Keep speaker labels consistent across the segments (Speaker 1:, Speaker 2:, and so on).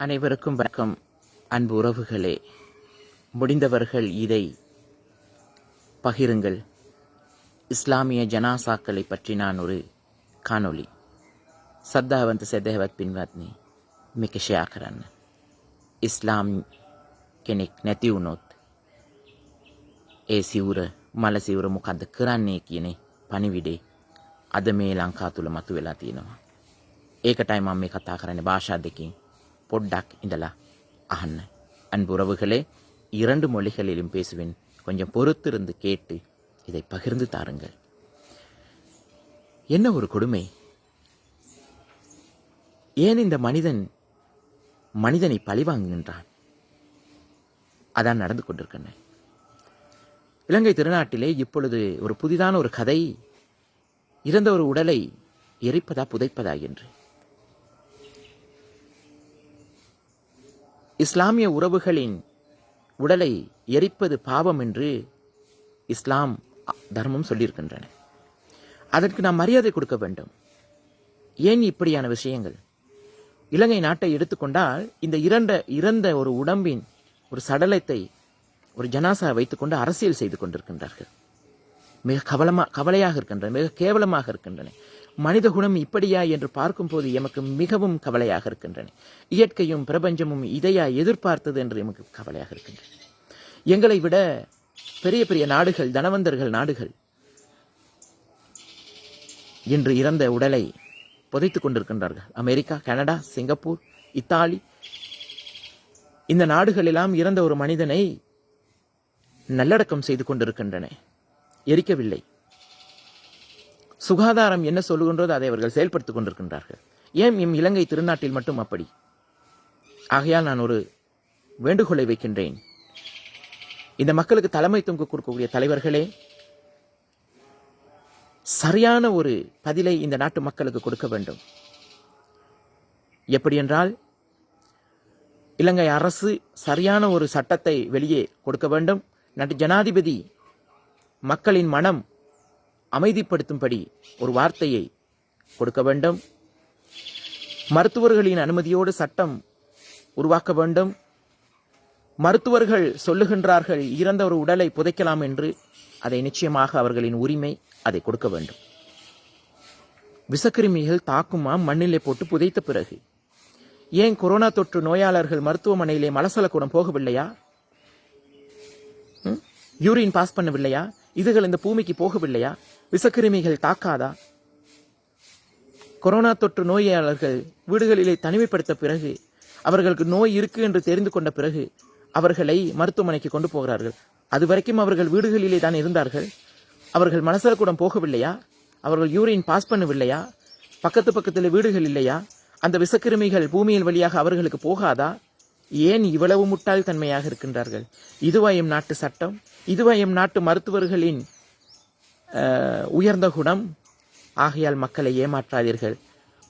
Speaker 1: அனைவருக்கும் வணக்கம் அன்பு உறவுகளே முடிந்தவர்கள் இதை பகிருங்கள் இஸ்லாமிய ஜனாசாக்களை பற்றி நான் ஒரு காணொளி සද්ධාවන්ත සැදැහවත් පින්වත්නි මේක ෂයා කරන්න. ඉස්ලාම් කෙනෙක් නැති වුණොත් ඒ සිවුර මල සිවුර මොකක්ද කරන්නේ කියනේ පණිවිඩේ අද මේ ලංකා තුළ මතු වෙලා තියෙනවා. ඒකටයි මම මේ කතා කරන්නේ භාෂා දෙකින් பொட்டாக் இந்தலா. அஹன் அன்புறவுகளே இரண்டு மொழிகளிலும் பேசுவேன். கொஞ்சம் பொறுத்திருந்து கேட்டு இதை பகிர்ந்து தாருங்கள். என்ன ஒரு கொடுமை? ஏன் இந்த மனிதன் மனிதனை பழிவாங்குகின்றான்? அதான் நடந்து கொண்டிருக்கின்றன. இலங்கை திருநாட்டிலே இப்பொழுது ஒரு புதிதான ஒரு கதை இறந்த ஒரு உடலை எரிப்பதா புதைப்பதா என்று. இஸ்லாமிய உறவுகளின் உடலை எரிப்பது பாவம் என்று இஸ்லாம் தர்மம் சொல்லியிருக்கின்றன. அதற்கு நாம் மரியாதை கொடுக்க வேண்டும். ஏன் இப்படியான விஷயங்கள்? இலங்கை நாட்டை எடுத்துக்கொண்டால் இந்த இரண்ட இறந்த ஒரு உடம்பின் ஒரு சடலத்தை ஒரு ஜனாசா வைத்துக்கொண்டு அரசியல் செய்து கொண்டிருக்கின்றார்கள். மிக கவலமாக கவலையாக இருக்கின்றன மிக கேவலமாக இருக்கின்றன. மனித குணம் இப்படியா என்று பார்க்கும்போது எமக்கு மிகவும் கவலையாக இருக்கின்றன. இயற்கையும் பிரபஞ்சமும் இதையா எதிர்பார்த்தது என்று எமக்கு கவலையாக இருக்கின்றன. எங்களை விட பெரிய பெரிய நாடுகள் தனவந்தர்கள் நாடுகள் இன்று இறந்த உடலை புதைத்துக் கொண்டிருக்கின்றார்கள். America Canada Singapore Italy. இந்த நாடுகளெல்லாம் இறந்த ஒரு மனிதனை நல்லடக்கம் செய்து கொண்டிருக்கின்றன. எரிக்கவில்லை. சுகாதாரம் என்ன சொல்லுகின்றதோ அதை அவர்கள் செயல்படுத்திக் கொண்டிருக்கின்றார்கள். ஏன் இம் இலங்கை திருநாட்டில் மட்டும் அப்படி? ஆகையால் நான் ஒரு வேண்டுகோளை வைக்கின்றேன். இந்த மக்களுக்கு தலைமை தொங்க கொடுக்கக்கூடிய தலைவர்களே சரியான ஒரு பதிலை இந்த நாட்டு மக்களுக்கு கொடுக்க வேண்டும். எப்படி என்றால் இலங்கை அரசு சரியான ஒரு சட்டத்தை வெளியே கொடுக்க வேண்டும். நாட்டு ஜனாதிபதி மக்களின் மனம் அமைதிப்படுத்தும்படி ஒரு வார்த்தையை கொடுக்க வேண்டும். மருத்துவர்களின் அனுமதியோடு சட்டம் உருவாக்க வேண்டும். மருத்துவர்கள் சொல்லுகின்றார்கள் இறந்த ஒரு உடலை புதைக்கலாம் என்று. அதை நிச்சயமாக அவர்களின் உரிமை அதை கொடுக்க வேண்டும். விஷக்கிருமிகள் தாக்குமா? மண்ணிலே போட்டு புதைத்த பிறகு. ஏன் கொரோனா தொற்று நோயாளர்கள் மருத்துவமனையிலே மலசலக்கூடம் போகவில்லையா? யூரின் பாஸ் பண்ணவில்லையா? இதுகள் இந்த பூமிக்கு போகவில்லையா? விஷக்கிருமிகள் தாக்காதா? கொரோனா தொற்று நோயாளர்கள் வீடுகளிலே தனிமைப்படுத்த பிறகு அவர்களுக்கு நோய் இருக்கு என்று தெரிந்து கொண்ட பிறகு அவர்களை மருத்துவமனைக்கு கொண்டு போகிறார்கள். அது வரைக்கும் அவர்கள் வீடுகளிலே தான் இருந்தார்கள். அவர்கள் மனசல கூடம் போகவில்லையா? அவர்கள் யூரின் பாஸ் பண்ணவில்லையா? பக்கத்து பக்கத்தில் வீடுகள் இல்லையா? அந்த விஷக்கிருமிகள் பூமியின் வழியாக அவர்களுக்கு போகாதா? ஏன் இவ்வளவு முட்டாள்தன்மையாக இருக்கின்றார்கள்? இதுவா எம் நாட்டு சட்டம் இதுவா எம் நாட்டு மருத்துவர்களின் உயர்ந்த குணம். ஆகையால் மக்களை ஏமாற்றாதீர்கள்.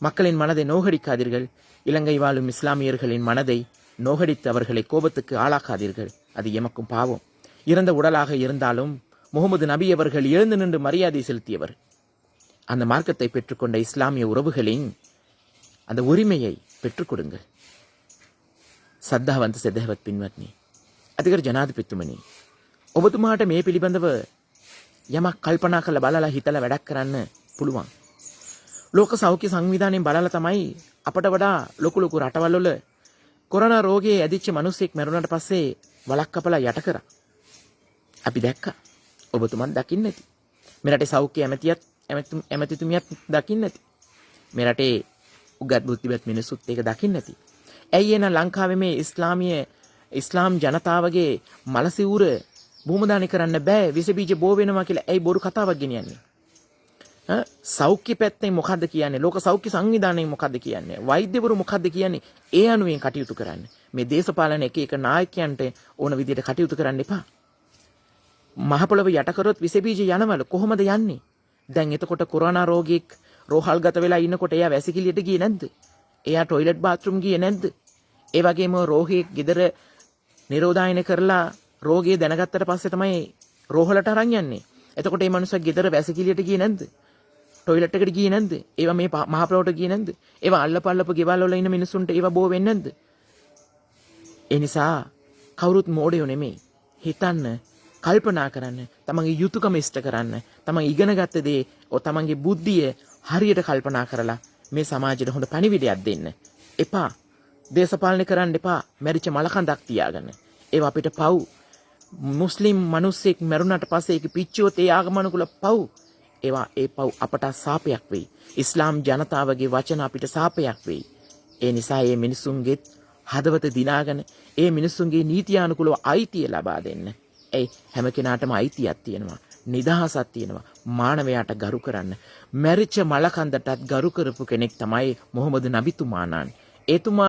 Speaker 1: மக்களின் மனதை நோகடிக்காதீர்கள். இலங்கை வாழும் இஸ்லாமியர்களின் மனதை நோகடித்து அவர்களை கோபத்துக்கு ஆளாக்காதீர்கள். அது எமக்கும் பாவம். இறந்த உடலாக இருந்தாலும் முகமது நபி அவர்கள் எழுந்து நின்று மரியாதை செலுத்தியவர். அந்த மார்க்கத்தை பெற்றுக்கொண்ட இஸ்லாமிய உறவுகளின் அந்த உரிமையை பெற்றுக் கொடுங்கள். සද්ධාවන්ත සැදැහවත් පින්වත්නි. අතිකර ජනාධිපතිතුමනි. ඔබතුමාට මේ පිළිබඳව යමක් කල්පනා කළ බලලා හිතලා වැඩක් කරන්න පුළුවන්. ලෝක සෞඛ්‍ය සංවිධානයෙන් බලලා තමයි අපට වඩා ලොකු ලොකු රටවල් වල කොරෝනා රෝගයේ ඇදිච්ච මිනිස්සෙක් මැරුණාට පස්සේ වලක් කපලා යට කරා. අපි දැක්කා. ඔබතුමන් දකින්න ඇති. මේ රටේ සෞඛ්‍ය ඇමතියත් ඇමතුම් ඇමතිතුමියත් දකින්න ඇති. මේ රටේ උගත් බුද්ධිමත් මිනිස්සුත් ඒක දකින්න ඇති. ඇයි එන ලංකාවේ මේ ඉස්ලාමිය ඉස්ලාම් ජනතාවගේ මලසිවුර භූමදානය කරන්න බෑ විස බීජ බෝ වෙනවා කියලා ඇයි බොරු කතාවක් ගෙනියන්නේ? ඈ සෞඛ්‍ය පැත්තෙන් මොකද්ද කියන්නේ? ලෝක සෞඛ්‍ය සංවිධානයෙන් මොකද්ද කියන්නේ? වෛද්‍යවරු මොකද්ද කියන්නේ? ඒ අනුවෙන් කටයුතු කරන්න. මේ දේශපාලන එක එක නායකයන්ට ඕන විදිහට කටයුතු කරන්න එපා. මහ පොළව යට කරොත් විස බීජ යනවල කොහොමද යන්නේ? දැන් එතකොට කොරෝනා රෝගියෙක් රෝහල්ගත වෙලා ඉන්නකොට එයා වැසිකිළියට ගියේ නැද්ද? එයා টয়ලට් බාත්රූම් ගියේ නැද්ද? ඒ වගේම රෝගියෙක් ගෙදර නිරෝධායන කරලා රෝගය දැනගත්තට පස්සේ තමයි රෝහලට අරන් යන්නේ. එතකොට මේ මනුස්සයා ගෙදර වැසිකිළියට ගියේ නැද්ද? টয়ලට් එකට ගියේ නැද්ද? ඒවා මේ පහ- මහ පොළොවට ගියේ නැද්ද? ඒවා අල්ලපල්ලප ගෙවල් වල ඉන්න මිනිස්සුන්ට ඒවා බෝ වෙන්නේ නැද්ද? ඒ නිසා කවුරුත් මෝඩයෝ නෙමෙයි. හිතන්න කල්පනා කරන්න තමන්ගේ යුතුයකම ඉෂ්ට කරන්න තමන් ඉගෙන ගත්ත දේ ඔ තමන්ගේ බුද්ධිය හරියට කල්පනා කරලා මේ සමාජයට හොඳ පණිවිඩයක් දෙන්න. එපා. දේශපාලනය කරන්න එපා. මැරිච්ච මලකඳක් තියාගන්න. ඒවා අපිට පව්. මුස්ලිම් මිනිස්සෙක් මැරුණාට පස්සේ ඒක පිච්චුවොත් ඒ ආගමනුකූල පව්. ඒවා ඒ පව් අපට සාපයක් වෙයි. ඉස්ලාම් ජනතාවගේ වචන අපිට සාපයක් වෙයි. ඒ නිසා මේ මිනිසුන්ගෙත් හදවත දිනාගෙන ඒ මිනිස්සුන්ගේ නීතියානුකූලව අයිතිය ලබා දෙන්න. ඇයි හැම කෙනාටම අයිතියක් තියෙනවා. නිදහසක් තියෙනවා. මානවයාට ගරු කරන්න. මැරිච්ච මලකන්දටත් ගරු කරපු කෙනෙක් තමයි මොහොමද නබිතුමාණන්. එතුමා